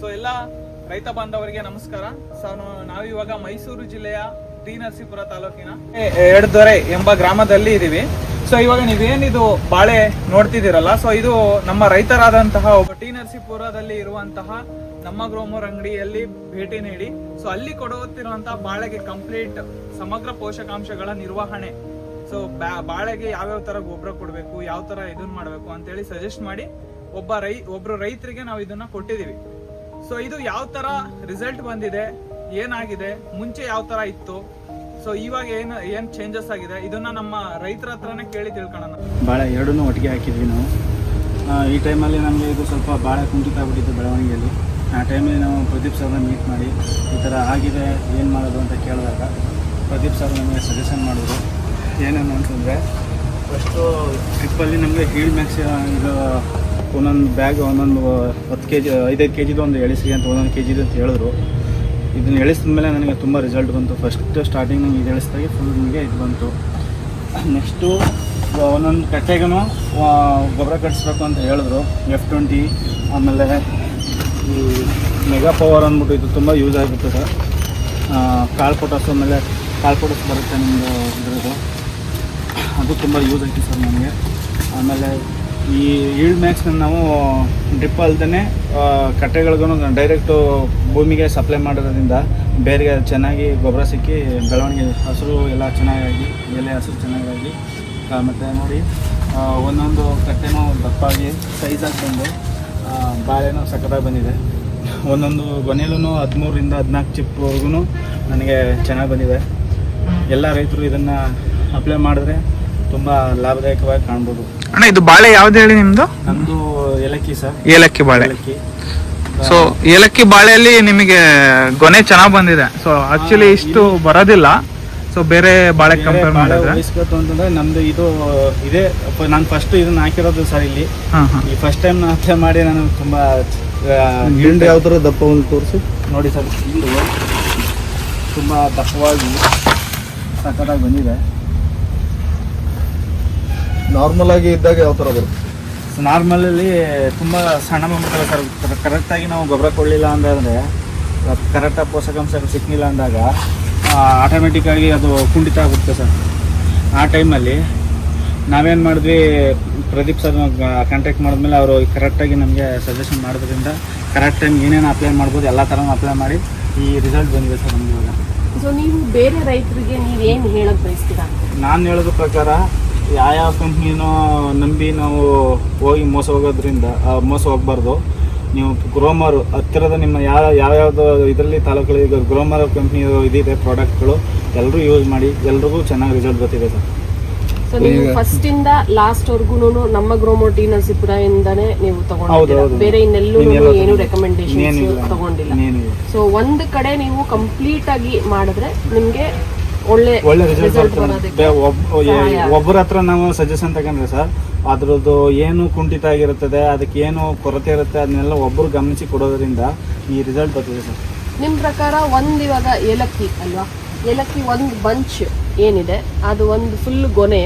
So ಎಲ್ಲ ರೈತ ಬಾಂಧವರಿಗೆ ನಮಸ್ಕಾರ. ಸೊ ನಾವು- ನಾವಿವಾಗ ಮೈಸೂರು ಜಿಲ್ಲೆಯ ಟಿ ನರಸೀಪುರ ತಾಲೂಕಿನ ಎರಡ್ದೊರೆ ಎಂಬ ಗ್ರಾಮದಲ್ಲಿ ಇದೀವಿ. ಸೊ ಇವಾಗ ನೀವೇನಿದು ಬಾಳೆ ನೋಡ್ತಿದ್ದೀರಲ್ಲ? ಸೊ ಇದು ನಮ್ಮ ರೈತರಾದಂತಹ ಟಿ ನರಸೀಪುರದಲ್ಲಿ ಇರುವಂತಹ ನಮ್ಮ ಗ್ರೋಮರ್ ಅಂಗಡಿಯಲ್ಲಿ ಭೇಟಿ ನೀಡಿ ಸೊ ಅಲ್ಲಿ ಕೊಡುತ್ತಿರುವಂತಹ ಬಾಳೆಗೆ ಕಂಪ್ಲೀಟ್ ಸಮಗ್ರ ಪೋಷಕಾಂಶಗಳ ನಿರ್ವಹಣೆ. ಸೊ ಬಾಳೆಗೆ ಯಾವ್ಯಾವ ತರ ಗೊಬ್ಬರ ಕೊಡಬೇಕು, ಯಾವ ತರ ಇದನ್ನ ಮಾಡಬೇಕು ಅಂತೇಳಿ ಸಜೆಸ್ಟ್ ಮಾಡಿ, ಒಬ್ಬ ರೈ, ಒಬ್ರು ರೈತರಿಗೆ ನಾವು ಇದನ್ನ ಕೊಟ್ಟಿದೀವಿ ಸೊ ಇದು ಯಾವ ತರ ರಿಸಲ್ಟ್ ಬಂದಿದೆ, ಏನಾಗಿದೆ, ಮುಂಚೆ ಯಾವ ತರ ಇತ್ತು? ಸೊ ಇವಾಗ ಏನು, ಏನ್ ಚೇಂಜಸ್ ಆಗಿದೆ? ಇದನ್ನ ನಮ್ಮ ರೈತರ ಹತ್ರನೇ ಕೇಳಿ ತಿಳ್ಕೊಳ್ಳೋಣ. ಬಾಳೆ ಎರಡನ್ನೂ ಒಟ್ಟಿಗೆ ಹಾಕಿದ್ವಿ ನಾವು. ಈ ಟೈಮಲ್ಲಿ ನಮಗೆ ಇದು ಸ್ವಲ್ಪ ಬಾಳೆ ಕುಂಠಿತ ಆಗ್ಬಿಟ್ಟಿತ್ತು ಬೆಳವಣಿಗೆಯಲ್ಲಿ. ಆ ಟೈಮಲ್ಲಿ ನಾವು ಪ್ರದೀಪ್ ಸರ್ನ ಮೀಟ್ ಮಾಡಿ ಈ ಥರ ಆಗಿದೆ, ಏನು ಮಾಡೋದು ಅಂತ ಕೇಳಿದಾಗ ಪ್ರದೀಪ್ ಸರ್ ನಮಗೆ ಸಜೆಷನ್ ಮಾಡಿದ್ರು. ಏನೇನು ಅಂತಂದರೆ ಫಸ್ಟು ಟ್ರಿಪ್ಪಲ್ಲಿ ನಮಗೆ ಹೀಲ್ ಮ್ಯಾಕ್ಸ್ ಇದು ಒಂದೊಂದು ಬ್ಯಾಗ್ ಒಂದೊಂದು ಹತ್ತು ಕೆ ಜಿ ಐದೈದು ಕೆ ಜಿದು ಒಂದು ಎಳಿಸಿಗೆ ಅಂತ ಒಂದೊಂದು ಕೆ ಜಿದು ಅಂತ ಹೇಳಿದ್ರು. ಇದನ್ನು ಎಳಿಸಿದ ಮೇಲೆ ನನಗೆ ತುಂಬ ರಿಸಲ್ಟ್ ಬಂತು. ಫಸ್ಟ್ ಸ್ಟಾರ್ಟಿಂಗ್ ನನಗೆ ಇದು ಎಳಿಸಿದಾಗೆ ಫುಲ್ ನನಗೆ ಇದು ಬಂತು. ನೆಕ್ಸ್ಟು ಒಂದೊಂದು ಕಟ್ಟೆಗೂ ಗೊಬ್ಬರ ಕಟ್ಟಿಸ್ಬೇಕು ಅಂತ ಹೇಳಿದ್ರು. ಎಫ್ ಟ್ವೆಂಟಿ ಆಮೇಲೆ ಈ ಮೆಗಾ ಪವರ್ ಅಂದ್ಬಿಟ್ಟು ಇದು ತುಂಬ ಯೂಸ್ ಆಗಿಬಿಟ್ಟಿದೆ. ಸರ್ ಕಾಳು ಪೊಟಾಸ್ ಆಮೇಲೆ ಕಾಳು ಪೊಟಾಸ್ ಬರುತ್ತೆ ನಿಮ್ಮದು ಇದ್ರದ್ದು. ಅದು ತುಂಬ ಯೂಸ್ ಆಯಿತು ಸರ್ ನನಗೆ ಆಮೇಲೆ ಈ ಈಲ್ಡ್ ಮ್ಯಾಕ್ಸ್ನ ನಾವು ಡ್ರಿಪ್ ಅಲ್ದೇ ಕಟ್ಟೆಗಳಿಗೂ ಡೈರೆಕ್ಟು ಭೂಮಿಗೆ ಸಪ್ಲೈ ಮಾಡೋದ್ರಿಂದ ಬೇರೆಗೆ ಚೆನ್ನಾಗಿ ಗೊಬ್ಬರ ಸಿಕ್ಕಿ ಬೆಳವಣಿಗೆ ಹಸಿರು ಎಲ್ಲ ಚೆನ್ನಾಗಾಗಿ ಎಲೆ ಹಸಿರು ಚೆನ್ನಾಗಾಗಿ ಮತ್ತು ನೋಡಿ ಒಂದೊಂದು ಕಟ್ಟೆನೂ ದಪ್ಪಾಗಿ ಸೈಜಾಗಿ ಆ, ಬಾಳೆನೂ ಸಕ್ಕತ್ತಾಗಿ ಬಂದಿದೆ. ಒಂದೊಂದು ಗೊನೆಲೂ ಹದಿಮೂರರಿಂದ ಹದಿನಾಲ್ಕು ಚಿಪ್ವರೆಗೂ ನನಗೆ ಚೆನ್ನಾಗಿ ಬಂದಿದೆ. ಎಲ್ಲ ರೈತರು ಇದನ್ನು ಅಪ್ಲೈ ಮಾಡಿದ್ರೆ ತುಂಬ ಲಾಭದಾಯಕವಾಗಿ ಕಾಣ್ಬೋದು. ಅಣ್ಣ ಇದು ಬಾಳೆ ಯಾವ್ದು ಹೇಳಿ ನಿಮ್ದು? ನಮ್ದು ಏಲಕ್ಕಿ ಸರ್. ಏಲಕ್ಕಿ ಬಾಳೆ. ಏಲಕ್ಕಿ. ಸೊ ಏಲಕ್ಕಿ ಬಾಳೆಯಲ್ಲಿ ನಿಮಗೆ ಗೊನೆ ಚೆನ್ನಾಗಿ ಬಂದಿದೆ. ಸೊ ಆಕ್ಚುಲಿ ಇಷ್ಟು ಬರೋದಿಲ್ಲ. ಸೊ ಬೇರೆ ಬಾಳೆ ಕಂಪೇರ್ ಬಾಳೆ ಮಾಡಿದ್ರೆ. ವಹಿಸ್ಬೇಕು ಅಂತಂದ್ರೆ ನಮ್ದು ಇದು ಇದೇ ನಾನು ಫಸ್ಟ್ ಇದನ್ನ ಹಾಕಿರೋದು ಸರ್ ಇಲ್ಲಿ. ಹಾ ಹಾ. ಈ ಫಸ್ಟ್ ಟೈಮ್ ಅಪ್ಲೈ ಮಾಡಿ ನಾನು ತುಂಬಾ ಗಿಂಡು ಯಾವ ಥರ ದಪ್ಪ ಒಂದು ತೋರಿಸಿ. ನೋಡಿ ಸರ್ ಇದು ತುಂಬ ದಪ್ಪವಾಗಿ ಸಖತ್ತಾಗಿ ಬಂದಿದೆ. ನಾರ್ಮಲ್ ಆಗಿ ಇದ್ದಾಗ ಯಾವ ಥರ ಬರುತ್ತೆ? ನಾರ್ಮಲಲ್ಲಿ ತುಂಬ ಸಣ್ಣ ಮಕ್ಕಳ ಸರ್ ಕರೆಕ್ಟಾಗಿ ನಾವು ಗೊಬ್ಬರ ಕೊಡಲಿಲ್ಲ ಅಂತಂದರೆ ಕರೆಕ್ಟಾಗಿ ಪೋಷಕಾಂಶಗಳು ಸಿಕ್ಕಿಲ್ಲ ಅಂದಾಗ ಆಟೋಮೆಟಿಕ್ಕಾಗಿ ಅದು ಕುಂಡಿತ ಆಗುತ್ತೆ ಸರ್. ಆ ಟೈಮಲ್ಲಿ ನಾವೇನು ಮಾಡಿದ್ವಿ ಪ್ರದೀಪ್ ಸರ್ ಕಾಂಟ್ಯಾಕ್ಟ್ ಮಾಡಿದ್ಮೇಲೆ ಅವರು ಕರೆಕ್ಟಾಗಿ ನಮಗೆ ಸಜೆಷನ್ ಮಾಡೋದ್ರಿಂದ ಕರೆಕ್ಟ್ ಟೈಮ್ ಏನೇನು ಅಪ್ಲೈ ಮಾಡ್ಬೋದು ಎಲ್ಲ ಥರನೂ ಅಪ್ಲೈ ಮಾಡಿ ಈ ರಿಸಲ್ಟ್ ಬಂದಿದೆ ಸರ್ ನಮಗೆ ಇವಾಗ. ಸೊ ನೀವು ಬೇರೆ ರೈತರಿಗೆ ನೀವೇನು ಹೇಳೋದು ಬಯಸ್ತೀರಾ? ನಾನು ಹೇಳೋದ್ರ ಪ್ರಕಾರ ಯಾವ್ಯಾವ ಕಂಪ್ನಿನೂ ನಂಬಿ ನಾವು ಹೋಗಿ ಮೋಸ ಹೋಗೋದ್ರಿಂದ ಆ, ಮೋಸ ಹೋಗ್ಬಾರ್ದು. ನೀವು ಗ್ರೋಮರ್ ಹತ್ತಿರದ ನಿಮ್ಮ ಯಾವ ಯಾವ್ಯಾವ್ದು ಇದರಲ್ಲಿ ತಾಲೂಕಲ್ಲಿ ಈಗ ಗ್ರೋಮರ್ ಕಂಪ್ನಿ ಇದಿದೆ ಪ್ರಾಡಕ್ಟ್ಗಳು ಎಲ್ಲರೂ ಯೂಸ್ ಮಾಡಿ ಎಲ್ರಿಗೂ ಚೆನ್ನಾಗಿ ರಿಸಲ್ಟ್ ಬರ್ತಿದೆ ಸರ್. ಸೊ ನೀವು ಫಸ್ಟ್ ಇಂದ ಲಾಸ್ಟ್ ವರ್ಗೂನು ನಮ್ಮ ಗ್ರೋಮೋಟಿ ನರಸೀಪುರ ಇಂದಾನೆ ನೀವು ತಗೊಂಡಿದ್ದೀರಾ? ಬೇರೆ ಇನ್ನೆಲ್ಲೂ ಏನು. ರೆಕಮೆಂಡೇಶನ್ ತಗೊಂಡಿಲ್ಲ. ಸೊ ಒಂದ್ ಕಡೆ ನೀವು ಕಂಪ್ಲೀಟ್ ಆಗಿ ಮಾಡಿದ್ರೆ ನಿಮ್ಗೆ ಒಳ್ಳೆ ಒಳ್ಳೆ ರಿಸಲ್ಟ್ ಒಬ್ಬರ ಹತ್ರ ನಾವು ಸಜೆಷನ್ ತಗೊಂಡ್ರೆ ಸರ್ ಅದ್ರದ್ದು ಏನು ಕುಂಠಿತ ಆಗಿರುತ್ತದೆ ಅದಕ್ಕೆ ಏನು ಕೊರತೆ ಇರುತ್ತೆ ಅದನ್ನೆಲ್ಲ ಒಬ್ಬರು ಗಮನಿಸಿ ಕೊಡೋದ್ರಿಂದ ಈ ರಿಸಲ್ಟ್ ಬರ್ತದೆ ಸರ್ ನಿಮ್ಮ ಪ್ರಕಾರ ಒಂದು ಇವಾಗ ಏಲಕ್ಕಿ ಅಲ್ವಾ? ಏಲಕ್ಕಿ ಒಂದು ಬಂಚ್ ಏನಿದೆ ಅದು ಒಂದು ಫುಲ್ ಗೊನೆ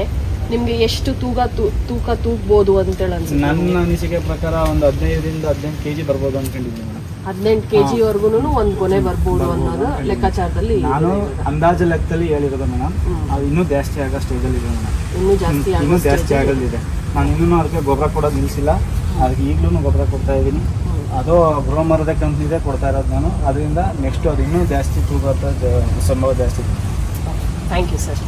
ನಿಮ್ಗೆ ಎಷ್ಟು ತೂಕ ತೂಕ ತೂಗ್ಬೋದು ಅಂತೇಳಿ ನನ್ನ ಅನಿಸಿಕೆ ಪ್ರಕಾರ ಒಂದು ಹದಿನೈದರಿಂದ ಹದಿನೆಂಟು ಕೆ ಜಿ ಬರ್ಬೋದು ಅನ್ಕೊಂಡಿದ್ದೀನಿ. ಹದಿನೆಂಟು ಕೆಜಿ ವರ್ಗುನು ಒಂದ್ ಕೊನೆ ಬರ್ಬೋದು ಅನ್ನೋದು ಲೆಕ್ಕಾಚಾರದಲ್ಲಿ ನಾನು. ಅಂದಾಜು ಲೆಕ್ಕದಲ್ಲಿ ಹೇಳಿರೋದು ಮೇಡಮ್. ಅದು ಇನ್ನೂ ಜಾಸ್ತಿ ಆಗೋ ಸ್ಟೇಜಲ್ಲಿ ಇದೆ ಮೇಡಮ್. ಇನ್ನೂ ಜಾಸ್ತಿ ಇನ್ನೂ ಜಾಸ್ತಿ ಆಗಲಿದೆ ನಾನು ಇನ್ನೂ ಅದಕ್ಕೆ ಗೊಬ್ಬರ ಕೊಡೋದು ನಿಲ್ಲಿಸಿಲ್ಲ ಅದಕ್ಕೆ ಈಗಲೂ ಗೊಬ್ಬರ ಕೊಡ್ತಾ ಇದ್ದೀನಿ. ಅದು ಅದು ಮರದ ಕಂಪ್ನಿದೆ ಕೊಡ್ತಾ ಇರೋದು ನಾನು. ಅದರಿಂದ ನೆಕ್ಸ್ಟ್ ಅದು ಇನ್ನೂ ಜಾಸ್ತಿ ತೂಗ ಸಂಭವ ಜಾಸ್ತಿ ಇದೆ. Thank you sir